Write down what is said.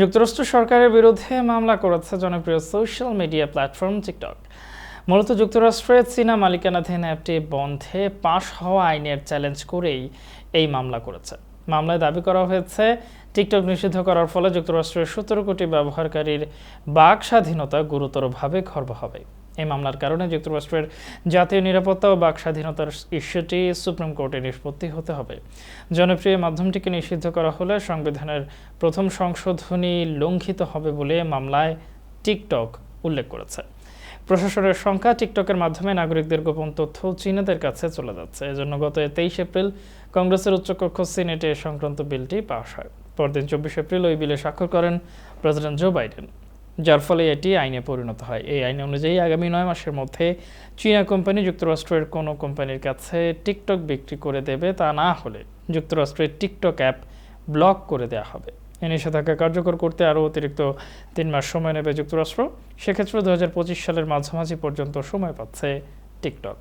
যুক্তরাষ্ট্র সরকারের বিরুদ্ধে মামলা করেছে জনপ্রিয় সোশ্যাল মিডিয়া প্ল্যাটফর্ম টিকটক। মূলত যুক্তরাষ্ট্রে চীনা মালিকানাধীন অ্যাপটি বন্ধে পাশ হওয়া আইনের চ্যালেঞ্জ করেই এই মামলা করেছে। মামলায় দাবি করা হয়েছে। টিকটক নিষিদ্ধ করার ফলে যুক্তরাষ্ট্রের সতেরো কোটি ব্যবহারকারীর বাক স্বাধীনতা গুরুতরভাবে খর্ব হবে। এই মামলার কারণে যুক্তরাষ্ট্রের জাতীয় নিরাপত্তা ও বাক স্বাধীনতার ইস্যুটি সুপ্রিম কোর্টে নিষ্পত্তি হতে হবে। জনপ্রিয় মাধ্যমটিকে নিষিদ্ধ করা হলে সংবিধানের প্রথম সংশোধনী লঙ্ঘিত হবে বলে মামলায় টিকটক উল্লেখ করেছে। প্রশাসনের সংখ্যা টিকটকের মাধ্যমে নাগরিকদের গোপন তথ্য চীনাদের কাছে চলে যাচ্ছে। এজন্য গত তেইশ এপ্রিল কংগ্রেসের উচ্চকক্ষ সিনেটে এ সংক্রান্ত বিলটি পাশ হয়। পরদিন চব্বিশ এপ্রিল ওই বিলে স্বাক্ষর করেন প্রেসিডেন্ট জো বাইডেন, যার ফলে এটি আইনে পরিণত হয়। এই আইন অনুযায়ী আগামী নয় মাসের মধ্যে চীনা কোম্পানি যুক্তরাষ্ট্রের কোনো কোম্পানির কাছে টিকটক বিক্রি করে দেবে তা না হলে যুক্তরাষ্ট্রের টিকটক অ্যাপ ব্লক করে দেওয়া হবে। এ নিষেধাজ্ঞা কার্যকর করতে আরও অতিরিক্ত তিন মাস সময় নেবে যুক্তরাষ্ট্র। সেক্ষেত্রে দু হাজার পঁচিশ সালের মাঝামাঝি পর্যন্ত সময় পাচ্ছে টিকটক।